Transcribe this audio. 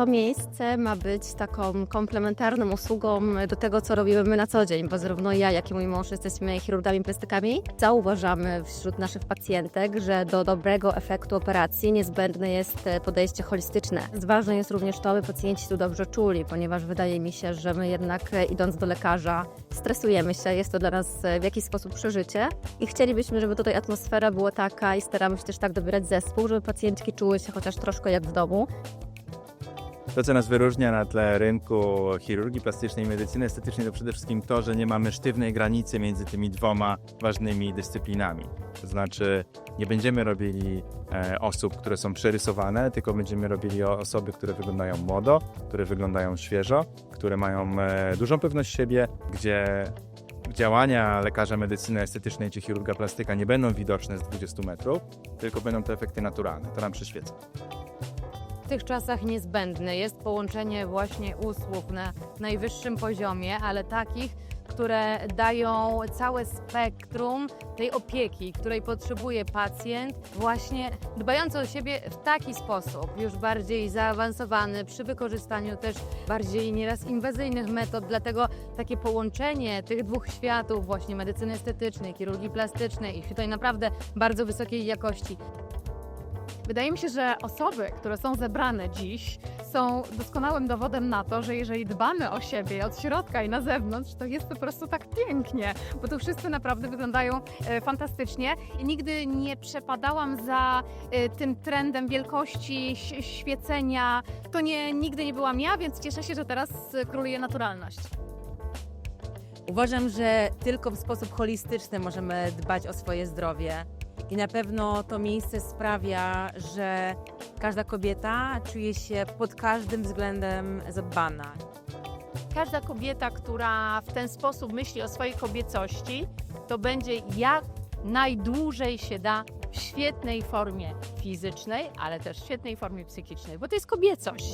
to miejsce ma być taką komplementarną usługą do tego, co robimy my na co dzień, bo zarówno ja, jak i mój mąż jesteśmy chirurgami plastykami. Zauważamy wśród naszych pacjentek, że do dobrego efektu operacji niezbędne jest e, podejście holistyczne. Ważne jest również to, aby pacjenci tu dobrze czuli, ponieważ wydaje mi się, że my jednak e, idąc do lekarza stresujemy się, jest to dla nas e, w jakiś sposób przeżycie i chcielibyśmy, żeby tutaj atmosfera była taka i staramy się też tak dobierać zespół, żeby pacjentki czuły się chociaż troszkę jak w domu. To, co nas wyróżnia na tle rynku chirurgii plastycznej i medycyny estetycznej, to przede wszystkim to, że nie mamy sztywnej granicy między tymi dwoma ważnymi dyscyplinami. To znaczy, nie będziemy robili e, osób, które są przerysowane, tylko będziemy robili osoby, które wyglądają młodo, które wyglądają świeżo, które mają e, dużą pewność siebie, gdzie działania lekarza medycyny estetycznej czy chirurga plastyka nie będą widoczne z 20 metrów, tylko będą to efekty naturalne. To nam przyświeca. Tych czasach niezbędne jest połączenie właśnie usług na najwyższym poziomie, ale takich, które dają całe spektrum tej opieki, której potrzebuje pacjent, właśnie dbający o siebie w taki sposób, już bardziej zaawansowany, przy wykorzystaniu też bardziej nieraz inwazyjnych metod. Dlatego takie połączenie tych dwóch światów, właśnie medycyny estetycznej, chirurgii plastycznej i tutaj naprawdę bardzo wysokiej jakości, Wydaje mi się, że osoby, które są zebrane dziś, są doskonałym dowodem na to, że jeżeli dbamy o siebie od środka i na zewnątrz, to jest po prostu tak pięknie, bo tu wszyscy naprawdę wyglądają e, fantastycznie. Nigdy nie przepadałam za e, tym trendem wielkości, świecenia. To nie, nigdy nie byłam ja, więc cieszę się, że teraz e, króluje naturalność. Uważam, że tylko w sposób holistyczny możemy dbać o swoje zdrowie. I na pewno to miejsce sprawia, że każda kobieta czuje się pod każdym względem zadbana. Każda kobieta, która w ten sposób myśli o swojej kobiecości, to będzie jak najdłużej się da w świetnej formie fizycznej, ale też w świetnej formie psychicznej, bo to jest kobiecość.